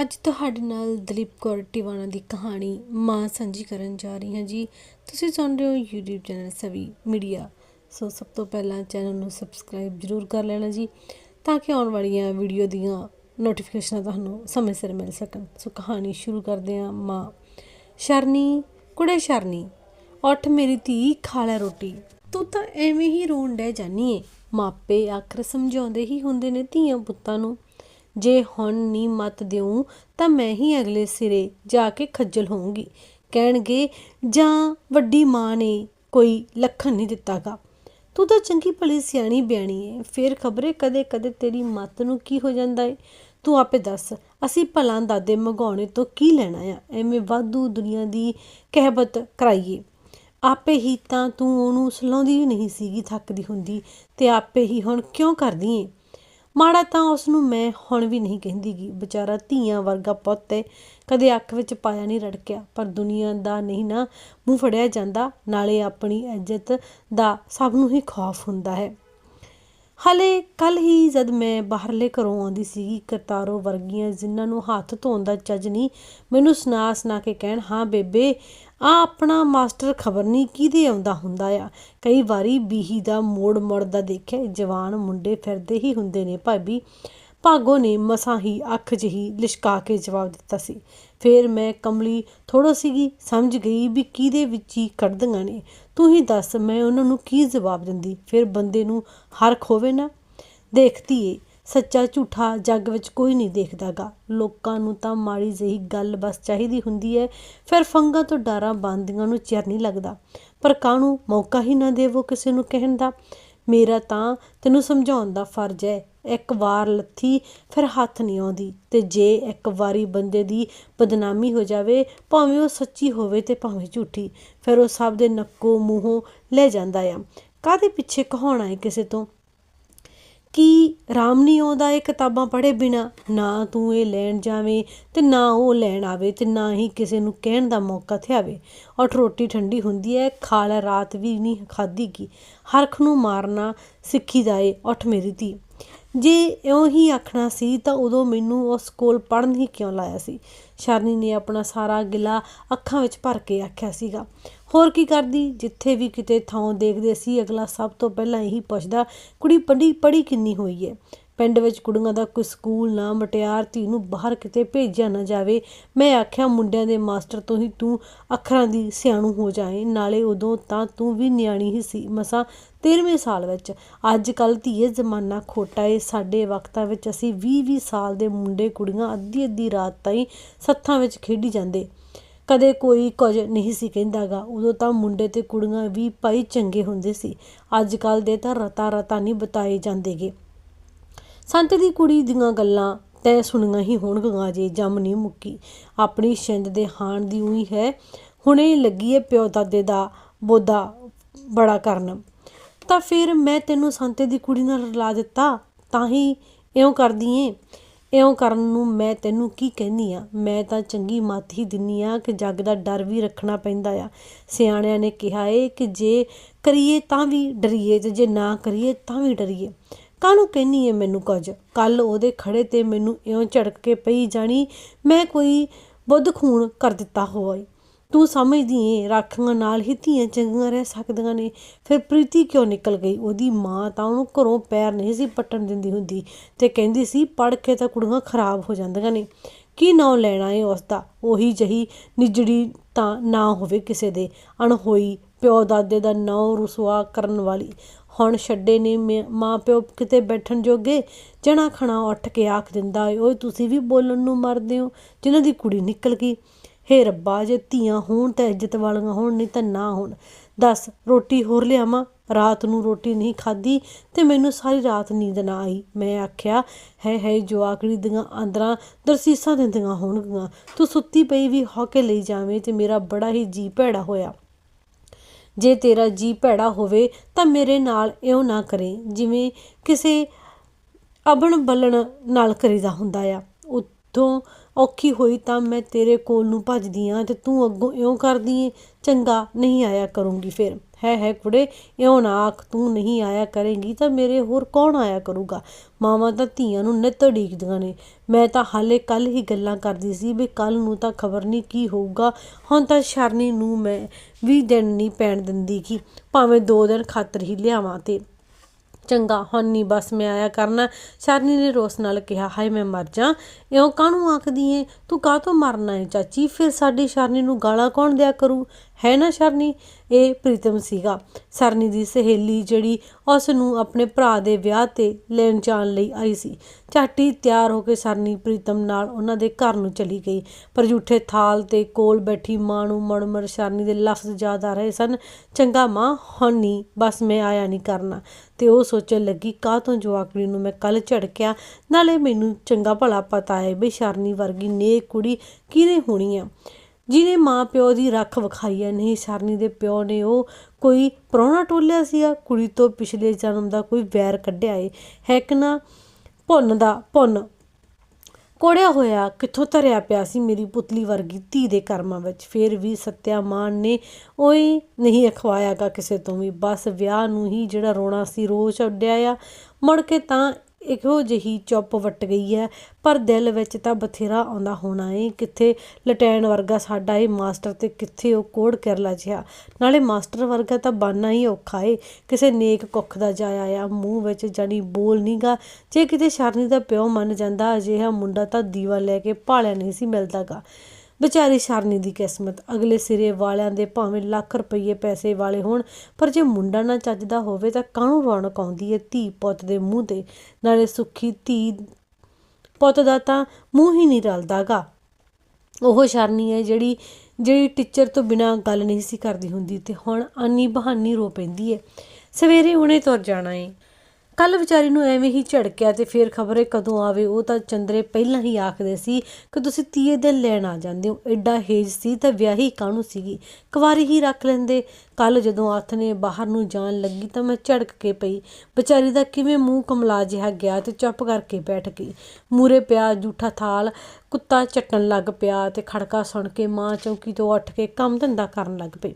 ਅੱਜ ਤੁਹਾਡੇ ਨਾਲ ਦਲੀਪ ਕੌਰ ਟਿਵਾਣਾ ਦੀ ਕਹਾਣੀ ਮਾਂ ਸਾਂਝੀ ਕਰਨ ਜਾ ਰਹੀ ਹਾਂ ਜੀ। ਤੁਸੀਂ ਸੁਣ ਰਹੇ ਹੋ YouTube channel Savi media. So ਸਭ ਤੋਂ ਪਹਿਲਾਂ ਚੈਨਲ ਨੂੰ ਸਬਸਕ੍ਰਾਈਬ ਜ਼ਰੂਰ ਕਰ ਲੈਣਾ ਜੀ, ਤਾਂ ਕਿ ਆਉਣ ਵਾਲੀਆਂ ਵੀਡੀਓ ਦੀਆਂ ਨੋਟੀਫਿਕੇਸ਼ਨਾਂ ਤੁਹਾਨੂੰ ਸਮੇਂ ਸਿਰ ਮਿਲ ਸਕਣ। ਸੋ ਕਹਾਣੀ ਸ਼ੁਰੂ ਕਰਦੇ ਹਾਂ, ਮਾਂ। ਸ਼ਰਨੀ, ਕੁੜੇ ਸ਼ਰਨੀ, ਉੱਠ ਮੇਰੀ ਧੀ, ਖਾ ਲੈ ਰੋਟੀ। ਤੂੰ ਤਾਂ ਐਵੇਂ ਹੀ ਰੋਣ ਡੈ ਜਾਨੀ ਏ। ਮਾਪੇ ਆਖਰ ਸਮਝਾਉਂਦੇ ਹੀ ਹੁੰਦੇ ਨੇ ਧੀਆਂ ਪੁੱਤਾਂ ਨੂੰ। ਜੇ ਹੁਣ ਨੀ ਮਤ ਦਿਉ ਤਾਂ ਮੈਂ ਹੀ ਅਗਲੇ ਸਿਰੇ ਜਾ ਕੇ ਖੱਜਲ ਹੋਊਂਗੀ। ਕਹਿਣਗੇ, ਜਾਂ ਵੱਡੀ ਮਾਂ ਨੇ ਕੋਈ ਲੱਖਣ ਨਹੀਂ ਦਿੱਤਾਗਾ। ਤੂੰ ਤਾਂ ਚੰਗੀ ਭਲੀ ਸਿਆਣੀ ਬਿਆਣੀ ਏ। ਫਿਰ ਖਬਰੇ ਕਦੇ ਕਦੇ ਤੇਰੀ ਮੱਤ ਨੂੰ ਕੀ ਹੋ ਜਾਂਦਾ ਏ? ਤੂੰ ਆਪੇ ਦੱਸ, ਅਸੀਂ ਭਲਾਂ ਦਾਦੇ ਮਗਾਉਣੇ ਤੋਂ ਕੀ ਲੈਣਾ ਆ? ਐਵੇਂ ਵਾਧੂ ਦੁਨੀਆ ਦੀ ਕਹਿਬਤ ਕਰਾਈਏ। ਆਪੇ ਹੀ ਤਾਂ ਤੂੰ ਉਹਨੂੰ ਸਲਾਉਂਦੀ ਹੀ ਨਹੀਂ ਸੀਗੀ, ਥੱਕਦੀ ਹੁੰਦੀ। ਤੇ ਆਪੇ ਹੀ ਹੁਣ ਕਿਉਂ ਕਰਦੀ ਏ? ਮਾੜਾ ਤਾਂ ਉਸ ਨੂੰ ਮੈਂ ਹੁਣ ਵੀ ਨਹੀਂ ਕਹਿੰਦੀਗੀ ਵਿਚਾਰਾ ਧੀਆਂ ਵਰਗਾ ਪੁੱਤ ਹੈ ਕਦੇ ਅੱਖ ਵਿੱਚ ਪਾਇਆ ਨਹੀਂ ਰੜਕਿਆ। ਪਰ ਦੁਨੀਆ ਦਾ ਨਹੀਂ ਨਾ ਮੂੰਹ ਫੜਿਆ ਜਾਂਦਾ। ਨਾਲੇ ਆਪਣੀ ਇੱਜ਼ਤ ਦਾ ਸਭ ਨੂੰ ਹੀ ਖੌਫ ਹੁੰਦਾ ਹੈ। ਹਲੇ ਕੱਲ ਹੀ ਜਦ ਮੈਂ ਬਾਹਰਲੇ ਘਰੋਂ ਆਉਂਦੀ ਸੀਗੀ, ਕਰਤਾਰੋ ਵਰਗੀਆਂ ਜਿਨ੍ਹਾਂ ਨੂੰ ਹੱਥ ਧੋਣ ਦਾ ਚੱਜ ਨਹੀਂ, ਮੈਨੂੰ ਸੁਣਾ ਸੁਣਾ ਕੇ ਕਹਿਣ, ਹਾਂ ਬੇਬੇ ਆ ਆਪਣਾ ਮਾਸਟਰ ਖਬਰ ਨਹੀਂ ਕਿਹਦੇ ਆਉਂਦਾ ਹੁੰਦਾ ਆ। ਕਈ ਵਾਰੀ ਬੀਹੀ ਦਾ ਮੋੜ ਮੜਦਾ ਦੇਖਿਆ ਜਵਾਨ ਮੁੰਡੇ ਫਿਰਦੇ ਹੀ ਹੁੰਦੇ ਨੇ ਭਾਬੀ। ਭਾਗੋ ਨੇ ਮਸਾਂ ਹੀ ਅੱਖ ਜਿਹੀ ਲਿਸ਼ਕਾ ਕੇ ਜਵਾਬ ਦਿੱਤਾ ਸੀ। ਫੇਰ ਮੈਂ ਕਮਲੀ ਥੋੜਾ ਸੀਗੀ, ਸਮਝ ਗਈ ਵੀ ਕਿਹਦੇ ਵਿੱਚ ਹੀ ਕੱਢਦੀਆਂ ਨੇ। ਤੂੰ ਹੀ ਦੱਸ ਮੈਂ ਉਹਨਾਂ ਨੂੰ ਕੀ ਜਵਾਬ ਦਿੰਦੀ? ਫਿਰ ਬੰਦੇ ਨੂੰ ਹਰਖ ਹੋਵੇ ਨਾ। ਦੇਖਤੀ ਏ ਸੱਚਾ ਝੂਠਾ ਜੱਗ ਵਿੱਚ ਕੋਈ ਨਹੀਂ ਦੇਖਦਾਗਾ। ਲੋਕਾਂ ਨੂੰ ਤਾਂ ਮਾੜੀ ਜਿਹੀ ਗੱਲ ਬਸ ਚਾਹੀਦੀ ਹੁੰਦੀ ਹੈ ਫਿਰ ਫੰਗਾਂ ਤੋਂ ਡਾਰਾਂ ਬੰਦੀਆਂ ਨੂੰ ਚਿਰ ਨਹੀਂ ਲੱਗਦਾ। ਪਰ ਕਾਹਨੂੰ ਮੌਕਾ ਹੀ ਨਾ ਦੇਵੋ ਕਿਸੇ ਨੂੰ ਕਹਿਣ ਦਾ। ਮੇਰਾ ਤਾਂ ਤੈਨੂੰ ਸਮਝਾਉਣ ਦਾ ਫਰਜ਼ ਹੈ ਇੱਕ ਵਾਰ ਲੱਥੀ ਫਿਰ ਹੱਥ ਨਹੀਂ ਆਉਂਦੀ। ਤੇ ਜੇ ਇੱਕ ਵਾਰੀ ਬੰਦੇ ਦੀ ਬਦਨਾਮੀ ਹੋ ਜਾਵੇ, ਭਾਵੇਂ ਉਹ ਸੱਚੀ ਹੋਵੇ ਤੇ ਭਾਵੇਂ ਝੂਠੀ, ਫਿਰ ਉਹ ਸਭ ਦੇ ਨੱਕੋ ਮੂੰਹੋਂ ਲੈ ਜਾਂਦਾ ਆ। ਕਾਦੇ ਪਿੱਛੇ ਕਹਾਉਣਾ ਹੈ ਕਿਸੇ ਤੋਂ? ਕਿ ਰਾਮ ਨਹੀਂ ਆਉਂਦਾ ਇਹ ਕਿਤਾਬਾਂ ਪੜ੍ਹੇ ਬਿਨਾ ਨਾ ਤੂੰ ਇਹ ਲੈਣ ਜਾਵੇਂ ਤੇ ਨਾ ਉਹ ਲੈਣ ਆਵੇ ਤੇ ਨਾ ਹੀ ਕਿਸੇ ਨੂੰ ਕਹਿਣ ਦਾ ਮੌਕਾ ਥਿਆਵੇ। ਔਰ ਰੋਟੀ ਠੰਡੀ ਹੁੰਦੀ ਹੈ ਖਾ ਰਾਤ ਵੀ ਨਹੀਂ ਖਾਧੀ ਕੀ ਹਰਖ ਨੂੰ ਮਾਰਨਾ ਸਿੱਖੀ ਜਾਏ, ਉੱਠ ਮੇਰੀ ਧੀ। ਜੇ ਇਉਂ ਹੀ ਆਖਣਾ ਸੀ ਤਾਂ ਉਦੋਂ ਮੈਨੂੰ ਉਸ ਕੋਲ ਪੜਨ ਹੀ ਕਿਉਂ ਲਾਇਆ ਸੀ? ਸ਼ਰਨੀ ਨੇ ਆਪਣਾ ਸਾਰਾ ਗਿਲਾ ਅੱਖਾਂ ਵਿੱਚ ਭਰ ਕੇ ਆਖਿਆ ਸੀਗਾ। ਹੋਰ ਕੀ ਕਰਦੀ? ਜਿੱਥੇ ਵੀ ਕਿਤੇ ਥਾਂ ਦੇਖਦੇ ਸੀ, ਅਗਲਾ ਸਭ ਤੋਂ ਪਹਿਲਾਂ ਇਹੀ ਪੁੱਛਦਾ, ਕੁੜੀ ਪੜ੍ਹੀ ਪੜ੍ਹੀ ਕਿੰਨੀ ਹੋਈ ਹੈ ਪਿੰਡ ਵਿੱਚ ਕੁੜੀਆਂ ਦਾ ਕੋਈ ਸਕੂਲ ਨਾ ਮਟਿਆਰ, ਧੀ ਨੂੰ ਬਾਹਰ ਕਿਤੇ ਭੇਜਿਆ ਨਾ ਜਾਵੇ। ਮੈਂ ਆਖਿਆ, ਮੁੰਡਿਆਂ ਦੇ ਮਾਸਟਰ ਤੋਂ ਹੀ ਤੂੰ ਅੱਖਰਾਂ ਦੀ ਸਿਆਣੂ ਹੋ ਜਾਏ। ਨਾਲੇ ਉਦੋਂ ਤਾਂ ਤੂੰ ਵੀ ਨਿਆਣੀ ਹੀ ਸੀ ਮਸਾਂ 13ਵੇਂ ਸਾਲ ਵਿੱਚ। ਅੱਜ ਕੱਲ ਧੀਏ ਜ਼ਮਾਨਾ ਖੋਟਾ ਏ। ਸਾਡੇ ਵਕਤਾਂ ਵਿੱਚ ਅਸੀਂ 20-20 ਸਾਲ ਦੇ ਮੁੰਡੇ ਕੁੜੀਆਂ ਅੱਧੀ ਅੱਧੀ ਰਾਤ ਤਾਈਂ ਸੱਥਾਂ ਵਿੱਚ ਖੇਡੀ ਜਾਂਦੇ। ਕਦੇ ਕੋਈ ਕੁਝ ਨਹੀਂ ਸੀ ਕਹਿੰਦਾਗਾ। ਉਦੋਂ ਤਾਂ ਮੁੰਡੇ ਤੇ ਕੁੜੀਆਂ ਵੀ ਭਾਈ ਚੰਗੇ ਹੁੰਦੇ ਸੀ। ਅੱਜ ਕੱਲ ਦੇ ਤਾਂ ਰਤਾ ਰਤਾ ਨਹੀਂ ਬਤਾਏ ਜਾਂਦੇਗੇ। ਸੰਤ ਦੀ ਕੁੜੀ ਦੀਆਂ ਗੱਲਾਂ ਤੈ ਸੁਣੀਆਂ ਹੀ ਹੋਣਗੀਆਂ ਜੇ ਜੰਮ ਨਹੀਂ ਮੁੱਕੀ। ਆਪਣੀ ਛਿੰਦ ਦੇ ਹਾਣ ਦੀ ਉਹੀ ਹੈ, ਹੁਣੇ ਲੱਗੀ ਏ ਪਿਓ ਦਾਦੇ ਦਾ ਬੋਦਾ ਬੜਾ ਕਰਨ। ਤਾਂ ਫਿਰ ਮੈਂ ਤੈਨੂੰ ਸੰਤੇ ਦੀ ਕੁੜੀ ਨਾਲ ਰਲਾ ਦਿੱਤਾ, ਤਾਂ ਹੀ ਇਉਂ ਕਰਦੀ ਏ। ਇਉਂ ਕਰਨ ਨੂੰ ਮੈਂ ਤੈਨੂੰ ਕੀ ਕਹਿੰਦੀ ਆ? ਮੈਂ ਤਾਂ ਚੰਗੀ ਮੱਤ ਹੀ ਦਿੰਨੀ ਆ ਕਿ ਜੱਗ ਦਾ ਡਰ ਵੀ ਰੱਖਣਾ ਪੈਂਦਾ ਆ। ਸਿਆਣਿਆਂ ਨੇ ਕਿਹਾ ਏ ਕਿ ਜੇ ਕਰੀਏ ਤਾਂ ਵੀ ਡਰੀਏ, ਤੇ ਜੇ ਨਾ ਕਰੀਏ ਤਾਂ ਵੀ ਡਰੀਏ। ਕਾਹਨੂੰ ਕਹਿੰਨੀ ਏ ਮੈਨੂੰ ਕੁਝ? ਕੱਲ ਉਹਦੇ ਖੜੇ ਤੇ ਮੈਨੂੰ ਇਉਂ ਝੜਕ ਕੇ ਪਈ ਜਾਣੀ, ਮੈਂ ਕੋਈ ਬੁੱਧ ਖੂਨ ਕਰ ਦਿੱਤਾ ਹੋਵੇ। ਤੂੰ ਸਮਝਦੀ ਏ ਰਾਖਾਂ ਨਾਲ ਹੀ ਧੀਆਂ ਚੰਗੀਆਂ ਰਹਿ ਸਕਦੀਆਂ ਨੇ। ਫਿਰ ਪ੍ਰੀਤੀ ਕਿਉਂ ਨਿਕਲ ਗਈ? ਉਹਦੀ ਮਾਂ ਤਾਂ ਉਹਨੂੰ ਘਰੋਂ ਪੈਰ ਨਹੀਂ ਸੀ ਪੱਟਣ ਦਿੰਦੀ ਹੁੰਦੀ ਤੇ ਕਹਿੰਦੀ ਸੀ ਪੜ ਕੇ ਤਾਂ ਕੁੜੀਆਂ ਖਰਾਬ ਹੋ ਜਾਂਦੀਆਂ ਨੇ। ਕੀ ਨਾਂ ਲੈਣਾ ਏ ਉਸ ਦਾ ਉਹੀ ਜਹੀ ਨਿਜੜੀ ਤਾਂ ਨਾ ਹੋਵੇ ਕਿਸੇ ਦੇ। ਅਣਹੋਈ ਪਿਓ ਦਾਦੇ ਦਾ ਨਾਂ ਰਸਵਾ ਕਰਨ ਵਾਲੀ। ਹੁਣ ਛੱਡੇ ਨੇ ਮਾਂ ਪਿਓ ਕਿਤੇ ਬੈਠਣ ਜੋਗੇ, ਜਣਾ ਖਣਾ ਉੱਠ ਕੇ ਆਖ ਦਿੰਦਾ ਓਏ, ਤੁਸੀਂ ਵੀ ਬੋਲਣ ਨੂੰ ਮਰਦੇ ਹੋ, ਜਿਨ੍ਹਾਂ ਦੀ ਕੁੜੀ ਨਿਕਲ ਗਈ। ਹੇ ਰੱਬਾ, ਜੇ ਧੀਆਂ ਹੋਣ ਤਾਂ ਇੱਜ਼ਤ ਵਾਲੀਆਂ ਹੋਣ, ਨਹੀਂ ਤਾਂ ਨਾ ਹੋਣ। ਦੱਸ, ਰੋਟੀ ਹੋਰ ਲਿਆਵਾਂ? ਰਾਤ ਨੂੰ ਰੋਟੀ ਨਹੀਂ ਖਾਧੀ ਤੇ ਮੈਨੂੰ ਸਾਰੀ ਰਾਤ ਨੀਂਦ ਨਾ ਆਈ। ਮੈਂ ਆਖਿਆ ਹੈ ਹੈ ਜਵਾਕੜੀ ਦੀਆਂ ਆਂਦਰਾਂ ਦਰਸੀਸਾਂ ਦਿੰਦੀਆਂ ਹੋਣਗੀਆਂ। ਤੂੰ ਸੁੱਤੀ ਪਈ ਵੀ ਹੋ ਕੇ ਲਈ ਜਾਵੇਂ ਤੇ ਮੇਰਾ ਬੜਾ ਹੀ ਜੀ ਭੈੜਾ ਹੋਇਆ। ਜੇ ਤੇਰਾ ਜੀ ਭੈੜਾ ਹੋਵੇ ਤਾਂ ਮੇਰੇ ਨਾਲ ਇਉਂ ਨਾ ਕਰੇ, ਜਿਵੇਂ ਕਿਸੇ ਅਬਣ ਬਲਣ ਨਾਲ ਕਰੀਦਾ ਹੁੰਦਾ ਆ। ਉੱਥੋਂ ਔਖੀ ਹੋਈ ਤਾਂ ਮੈਂ ਤੇਰੇ ਕੋਲ ਨੂੰ ਭੱਜਦੀ ਆ ਤੇ ਤੂੰ ਅੱਗੋਂ ਇਉਂ ਕਰਦੀ ਏ, ਚੰਗਾ ਨਹੀਂ ਆਇਆ ਕਰੂੰਗੀ ਫਿਰ। ਹੈ ਹੈ ਕੁੜੇ, ਇਉਂ ਨਾ ਆਖ, ਤੂੰ ਨਹੀਂ ਆਇਆ ਕਰੇਂਗੀ ਤਾਂ ਮੇਰੇ ਹੋਰ ਕੌਣ ਆਇਆ ਕਰੂਗਾ? ਮਾਵਾਂ ਤਾਂ ਧੀਆਂ ਨੂੰ ਨਿੱਤ ਉਡੀਕਦੀਆਂ ਨੇ। ਮੈਂ ਤਾਂ ਹਾਲੇ ਕੱਲ ਹੀ ਗੱਲਾਂ ਕਰਦੀ ਸੀ ਵੀ ਕੱਲ ਨੂੰ ਤਾਂ ਖਬਰ ਨਹੀਂ ਕੀ ਹੋਊਗਾ। ਹੁਣ ਤਾਂ ਸ਼ਰਨੀ ਨੂੰ ਮੈਂ ਵੀ ਦਿਨ ਨਹੀਂ ਪੈਣ ਦਿੰਦੀ ਕਿ ਭਾਵੇਂ ਦੋ ਦਿਨ ਖਾਤਰ ਹੀ ਲਿਆਵਾਂ ਤੇ। ਚੰਗਾ, ਹੁਣ ਨਹੀਂ ਬਸ ਮੈਂ ਆਇਆ ਕਰਨਾ। ਸ਼ਰਨੀ ਨੇ ਰੋਸ ਨਾਲ ਕਿਹਾ, ਹਾਏ, ਮੈਂ ਮਰ ਜਾ। ਇਉਂ ਕਾਹਨੂੰ ਆਖਦੀ ਏ? ਤੂੰ ਕਾਹ ਤੋਂ ਮਰਨਾ ਏ, ਚਾਚੀ? ਫਿਰ ਸਾਡੀ ਸ਼ਰਨੀ ਨੂੰ ਗਾਲਾਂ ਕੌਣ ਦਿਆ ਕਰੂ? ਹੈ ਨਾ ਸ਼ਰਨੀ? ਇਹ ਪ੍ਰੀਤਮ ਸੀਗਾ। ਸਰਨੀ ਦੀ ਸਹੇਲੀ ਜਿਹੜੀ ਉਸ ਨੂੰ ਆਪਣੇ ਭਰਾ ਦੇ ਵਿਆਹ ਤੇ ਲੈਣ ਜਾਣ ਲਈ ਆਈ ਸੀ। ਝਾਟੀ ਤਿਆਰ ਹੋ ਕੇ ਸਰਨੀ ਪ੍ਰੀਤਮ ਨਾਲ ਉਹਨਾਂ ਦੇ ਘਰ ਨੂੰ ਚਲੀ ਗਈ। ਪਰ ਝੂਠੇ ਥਾਲ ਤੇ ਕੋਲ ਬੈਠੀ ਮਾਂ ਨੂੰ ਮੜਮੜ ਸ਼ਰਨੀ ਦੇ ਲਫ਼ਜ਼ ਯਾਦ ਆ ਰਹੇ ਸਨ। ਚੰਗਾ ਮਾਂ, ਹੁਣ ਨਹੀਂ ਬਸ ਮੈਂ ਆਇਆ ਨਹੀਂ ਕਰਨਾ। ਤੇ ਉਹ ਸੋਚਣ ਲੱਗੀ, ਕਾਹ ਤੋਂ ਜਵਾਕੜੀ ਨੂੰ ਮੈਂ ਕੱਲ ਝੜਕਿਆ? ਨਾਲੇ ਮੈਨੂੰ ਚੰਗਾ ਭਲਾ ਪਤਾ ਹੈ ਵੀ ਸ਼ਰਨੀ ਵਰਗੀ ਨੇਕ ਕੁੜੀ ਕਿਹਨੇ ਹੋਣੀ ਆ? ਜਿਹਨੇ ਮਾਂ ਪਿਓ ਦੀ ਰੱਖ ਵਿਖਾਈ ਹੈ, ਨਹੀਂ, ਸ਼ਰਨੀ ਦੇ ਪਿਓ ਨੇ ਉਹ ਕੋਈ ਪ੍ਰਾਹੁਣਾ ਟੋਲਿਆ ਸੀਗਾ, ਕੁੜੀ ਤੋਂ ਪਿਛਲੇ ਜਨਮ ਦਾ ਕੋਈ ਵੈਰ ਕੱਢਿਆ ਏ। ਹੈ ਕਿ ਨਾ? ਭੁੰਨ ਦਾ ਭੁੰਨ। ਕੋੜਿਆ ਹੋਇਆ, ਕਿੱਥੋਂ ਧਰਿਆ ਪਿਆ ਸੀ ਮੇਰੀ ਪੁਤਲੀ ਵਰਗੀ ਧੀ ਦੇ ਕਰਮਾਂ ਵਿੱਚ? ਫੇਰ ਵੀ ਸੱਤਿਆ ਮਾਨ ਨੇ ਓਏ ਨਹੀਂ ਅਖਵਾਇਆਗਾ ਕਿਸੇ ਤੋਂ ਵੀ। ਬਸ ਵਿਆਹ ਨੂੰ ਹੀ ਜਿਹੜਾ ਰੋਣਾ ਸੀ ਰੋ ਛੱਡਿਆ ਆ। ਮੁੜ ਕੇ ਤਾਂ ਇਹੋ ਜਿਹੀ ਚੁੱਪ ਵੱਟ ਗਈ ਹੈ, ਪਰ ਦਿਲ ਵਿੱਚ ਤਾਂ ਬਥੇਰਾ ਆਉਂਦਾ ਹੋਣਾ ਏ, ਕਿੱਥੇ ਲਟੈਣ ਵਰਗਾ ਸਾਡਾ ਇਹ ਮਾਸਟਰ ਤੇ ਕਿੱਥੇ ਉਹ ਕੋੜ ਕਿਰਲਾ ਜਿਹਾ। ਨਾਲੇ ਮਾਸਟਰ ਵਰਗਾ ਤਾਂ ਬਾਨਾ ਹੀ ਔਖਾ ਏ, ਕਿਸੇ ਨੇਕ ਕੁੱਖ ਦਾ ਜਾਇਆ ਆ ਮੂੰਹ ਵਿੱਚ ਜਾਨੀ ਬੋਲ ਨਹੀਂਗਾ ਜੇ ਕਿਤੇ ਸ਼ਰਨੀ ਦਾ ਪਿਓ ਮੰਨ ਜਾਂਦਾ, ਅਜਿਹਾ ਮੁੰਡਾ ਤਾਂ ਦੀਵਾ ਲੈ ਕੇ ਭਾਲਿਆ ਨਹੀਂ ਸੀ ਮਿਲਦਾਗਾ ਵਿਚਾਰੀ ਸ਼ਰਨੀ ਦੀ ਕਿਸਮਤ। ਅਗਲੇ ਸਿਰੇ ਵਾਲਿਆਂ ਦੇ ਭਾਵੇਂ ਲੱਖ ਰੁਪਏ ਪੈਸੇ ਵਾਲੇ ਹੋਣ, ਪਰ ਜੇ ਮੁੰਡਾ ਨਾ ਚੱਜਦਾ ਹੋਵੇ ਤਾਂ ਕਾਹਨੂੰ ਰੌਣਕ ਆਉਂਦੀ ਏ ਧੀ ਪੁੱਤ ਦੇ ਮੂੰਹ ਤੇ? ਨਾਲੇ ਸੁੱਖੀ ਧੀ ਪੁੱਤ ਦਾ ਤਾਂ ਮੂੰਹ ਹੀ ਨਹੀਂ ਰਲਦਾਗਾ। ਉਹ ਸ਼ਰਨੀ ਹੈ ਜਿਹੜੀ ਜਿਹੜੀ ਟੀਚਰ ਤੋਂ ਬਿਨਾ ਗੱਲ ਨਹੀਂ ਸੀ ਕਰਦੀ ਹੁੰਦੀ ਤੇ ਹੁਣ ਆਨੀ ਬਹਾਨੀ ਰੋ ਪੈਂਦੀ ਹੈ ਸਵੇਰੇ ਹੁਣੇ ਤੁਰ ਜਾਣਾ ਏ। ਕੱਲ ਵਿਚਾਰੀ ਨੂੰ ਐਵੇਂ ਹੀ ਝੜਕਿਆ ਤੇ ਫਿਰ ਖਬਰੇ ਕਦੋਂ ਆਵੇ, ਉਹ ਤਾਂ ਚੰਦਰੇ ਪਹਿਲਾਂ ਹੀ ਆਖਦੇ ਸੀ ਕਿ ਤੁਸੀਂ ਤੀਏ ਦਿਨ ਲੈਣ ਆ ਜਾਂਦੇ ਹੋ। ਐਡਾ ਹੇਜ ਸੀ ਤਾਂ ਵਿਆਹੀ ਕਾਹਨੂੰ ਸੀਗੀ? ਕੁਵਾਰੀ ਹੀ ਰੱਖ ਲੈਂਦੇ। ਕੱਲ ਜਦੋਂ ਹੱਥ ਨੇ ਬਾਹਰ ਨੂੰ ਜਾਣ ਲੱਗੀ ਤਾਂ ਮੈਂ ਝੜਕ ਕੇ ਪਈ। ਵਿਚਾਰੀ ਦਾ ਕਿਵੇਂ ਮੂੰਹ ਕਮਲਾ ਜਿਹਾ ਗਿਆ ਤੇ ਚੁੱਪ ਕਰਕੇ ਬੈਠ ਗਈ। ਮੂਰੇ ਪਿਆ ਜੂਠਾ ਥਾਲ, ਕੁੱਤਾ ਚੱਟਣ ਲੱਗ ਪਿਆ ਤੇ ਖੜਕਾ ਸੁਣ ਕੇ ਮਾਂ ਚੌਕੀ ਤੋਂ ਉੱਠ ਕੇ ਕੰਮ ਧੰਦਾ ਕਰਨ ਲੱਗ ਪਈ।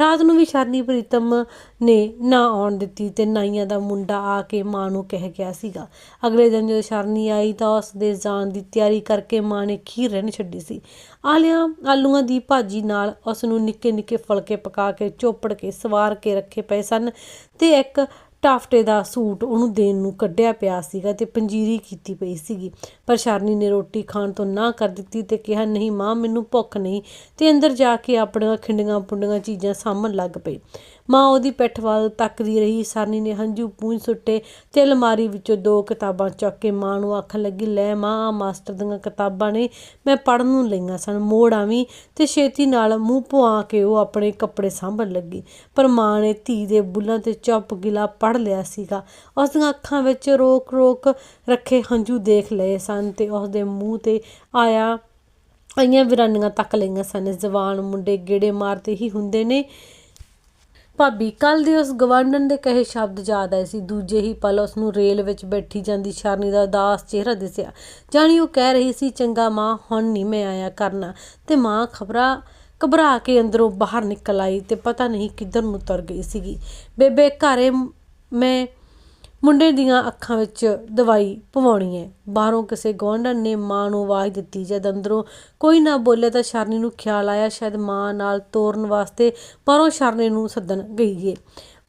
ਰਾਤ ਨੂੰ ਵੀ ਸ਼ਰਨੀ ਪ੍ਰੀਤਮ ਨੇ ਨਾ ਆਉਣ ਦਿੱਤੀ ਤੇ ਨਾਈਆਂ ਦਾ ਮੁੰਡਾ ਆ ਕੇ ਮਾਂ ਨੂੰ ਕਹਿ ਗਿਆ ਸੀਗਾ। ਅਗਲੇ ਦਿਨ ਜਦੋਂ ਸ਼ਰਨੀ ਆਈ ਤਾਂ ਉਸ ਦੇ ਜਾਣ ਦੀ ਤਿਆਰੀ ਕਰਕੇ ਮਾਂ ਨੇ ਖੀਰ ਰਹਿਣ ਛੱਡੀ ਸੀ। ਆਲਿਆਂ ਆਲੂਆਂ ਦੀ ਭਾਜੀ ਨਾਲ ਉਸ ਨੂੰ ਨਿੱਕੇ ਨਿੱਕੇ ਫੁਲਕੇ ਪਕਾ ਕੇ ਚੁੱਪ ਚੋਪੜ ਕੇ ਸਵਾਰ ਕੇ ਰੱਖੇ ਪਏ ਸਨ ਤੇ ਇੱਕ ਟਾਫਟੇ ਦਾ ਸੂਟ ਉਹਨੂੰ ਦੇਣ ਨੂੰ ਕੱਢਿਆ ਪਿਆ ਸੀਗਾ ਤੇ ਪੰਜੀਰੀ ਕੀਤੀ ਪਈ ਸੀਗੀ। ਪਰ ਸ਼ਰਨੀ ਨੇ ਰੋਟੀ ਖਾਣ ਤੋਂ ਨਾ ਕਰ ਦਿੱਤੀ ਤੇ ਕਿਹਾ, ਨਹੀਂ ਮਾਂ, ਮੈਨੂੰ ਭੁੱਖ ਨਹੀਂ। ਤੇ ਅੰਦਰ ਜਾ ਕੇ ਆਪਣੀਆਂ ਖਿੰਡੀਆਂ ਪੁੰਡੀਆਂ ਚੀਜ਼ਾਂ ਸਾਂਭਣ ਲੱਗ ਪਈ। ਮਾਂ ਉਹਦੀ ਪਿੱਠ ਵੱਲ ਤੱਕਦੀ ਰਹੀ, ਸਾਨੀ ਨੇ ਹੰਝੂ ਪੂੰਝ ਸੁੱਟੇ ਤੇ ਅਲਮਾਰੀ ਵਿੱਚੋਂ ਦੋ ਕਿਤਾਬਾਂ ਚੁੱਕ ਕੇ ਮਾਂ ਨੂੰ ਆਖਣ ਲੱਗੀ, ਲੈ ਮਾਂ ਮਾਸਟਰ ਦੀਆਂ ਕਿਤਾਬਾਂ ਨੇ, ਮੈਂ ਪੜ੍ਹਨ ਨੂੰ ਲਈਆਂ ਸਨ, ਮੋੜ ਆਵੀਂ, ਤੇ ਛੇਤੀ ਨਾਲ ਮੂੰਹ ਪੁਆ ਕੇ ਉਹ ਆਪਣੇ ਕੱਪੜੇ ਸਾਂਭਣ ਲੱਗੀ, ਪਰ ਮਾਂ ਨੇ ਧੀ ਦੇ ਬੁੱਲਾਂ ਤੇ ਚੁੱਪ ਗਿਲਾ ਪੜ੍ਹ ਲਿਆ ਸੀਗਾ। ਉਸ ਦੀਆਂ ਅੱਖਾਂ ਵਿੱਚ ਰੋਕ ਰੋਕ ਰੱਖੇ ਹੰਝੂ ਦੇਖ ਲਏ ਸਨ ਤੇ ਉਸ ਦੇ ਮੂੰਹ ਤੇ ਆਇਆ, ਆਈਆਂ ਵਿਰਾਨੀਆਂ ਤੱਕ ਲਈਆਂ ਸਨ ਜਵਾਨ ਮੁੰਡੇ ਗੇੜੇ ਮਾਰਦੇ ਹੀ ਹੁੰਦੇ ਨੇ। ਭਾਬੀ ਕੱਲ ਦੇ ਉਸ ਗਵਾਂਢਣ ਦੇ ਕਹੇ ਸ਼ਬਦ ਯਾਦ ਆਏ ਸੀ। ਦੂਜੇ ਹੀ ਪਲ ਉਸ ਨੂੰ ਰੇਲ ਵਿੱਚ ਬੈਠੀ ਜਾਂਦੀ ਸ਼ਰਨੀ ਦਾ ਉਦਾਸ ਚਿਹਰਾ ਦਿਸਿਆ। ਜਾਣੀ ਉਹ ਕਹਿ ਰਹੀ ਸੀ, ਚੰਗਾ ਮਾਂ, ਹੁਣ ਨਹੀਂ ਮੈਂ ਆਇਆ ਕਰਨਾ। ਤੇ ਮਾਂ ਖਬਰਾ ਘਬਰਾ ਕੇ ਅੰਦਰੋਂ ਬਾਹਰ ਨਿਕਲ ਆਈ ਤੇ ਪਤਾ ਨਹੀਂ ਕਿੱਧਰ ਨੂੰ ਤੁਰ ਗਈ ਸੀਗੀ। ਬੇਬੇ, ਘਰੇ ਮੈਂ ਮੁੰਡੇ ਦੀਆਂ ਅੱਖਾਂ ਵਿੱਚ ਦਵਾਈ ਪਵਾਉਣੀ ਹੈ। ਬਾਹਰੋਂ ਕਿਸੇ ਗੁਆਂਢਣ ਨੇ ਮਾਂ ਨੂੰ ਆਵਾਜ਼ ਦਿੱਤੀ, ਜਦ ਅੰਦਰੋਂ ਕੋਈ ਨਾ ਬੋਲੇ ਤਾਂ ਸ਼ਰਨੀ ਨੂੰ ਖਿਆਲ ਆਇਆ, ਸ਼ਾਇਦ ਮਾਂ ਨਾਲ ਤੋਰਨ ਵਾਸਤੇ ਪਰੋਂ ਸ਼ਰਨੀ ਨੂੰ ਸੱਦਣ ਗਈ ਏ।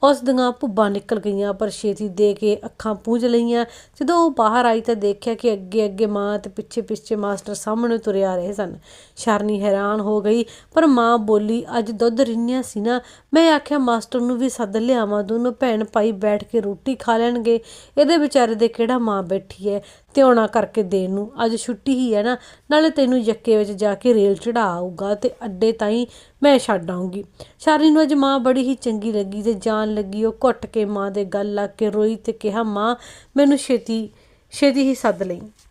ਉਸ ਦੀਆਂ ਭੁੱਬਾਂ ਨਿਕਲ ਗਈਆਂ, ਪਰ ਛੇਤੀ ਦੇ ਕੇ ਅੱਖਾਂ ਪੂੰਝ ਲਈਆਂ। ਜਦੋਂ ਉਹ ਬਾਹਰ ਆਈ ਤਾਂ ਦੇਖਿਆ ਕਿ ਅੱਗੇ ਅੱਗੇ ਮਾਂ ਤੇ ਪਿੱਛੇ ਪਿੱਛੇ ਮਾਸਟਰ ਸਾਹਮਣੇ ਤੁਰੇ ਆ ਰਹੇ ਸਨ। ਸ਼ਰਨੀ ਹੈਰਾਨ ਹੋ ਗਈ, ਪਰ ਮਾਂ ਬੋਲੀ, ਅੱਜ ਦੁੱਧ ਰਿੰਨਿਆ ਸੀ ਨਾ? ਮੈਂ ਆਖਿਆ, ਮਾਸਟਰ ਨੂੰ ਵੀ ਸੱਦ ਲਿਆਵਾਂ, ਦੋਨੋਂ ਭੈਣ ਭਾਈ ਬੈਠ ਕੇ ਰੋਟੀ ਖਾ ਲੈਣਗੇ। ਇਹਦੇ ਵਿਚਾਰੇ ਦੇ ਕਿਹੜਾ ਮਾਂ ਬੈਠੀ ਹੈ ਤਿਉਣਾ ਕਰਕੇ ਦੇਣ ਨੂੰ। ਅੱਜ ਛੁੱਟੀ ਹੀ ਹੈ ਨਾ, ਨਾਲੇ ਤੈਨੂੰ ਯੱਕੇ ਵਿੱਚ ਜਾ ਕੇ ਰੇਲ ਚੜਾ ਆਊਗਾ ਤੇ ਅੱਡੇ ਤਾਈਂ ਮੈਂ ਛੱਡ ਆਉਂਗੀ ਸਰਨੀ ਨੂੰ ਅੱਜ ਮਾਂ ਬੜੀ ਹੀ ਚੰਗੀ ਲੱਗੀ ਤੇ ਜਾਣ ਲੱਗੀ, ਉਹ ਘੁੱਟ ਕੇ ਮਾਂ ਦੇ ਗੱਲ ਲੱਗ ਕੇ ਰੋਈ ਤੇ ਕਿਹਾ, ਮਾਂ, ਮੈਨੂੰ ਛੇਤੀ ਛੇਤੀ ਹੀ ਸੱਦ ਲਈ।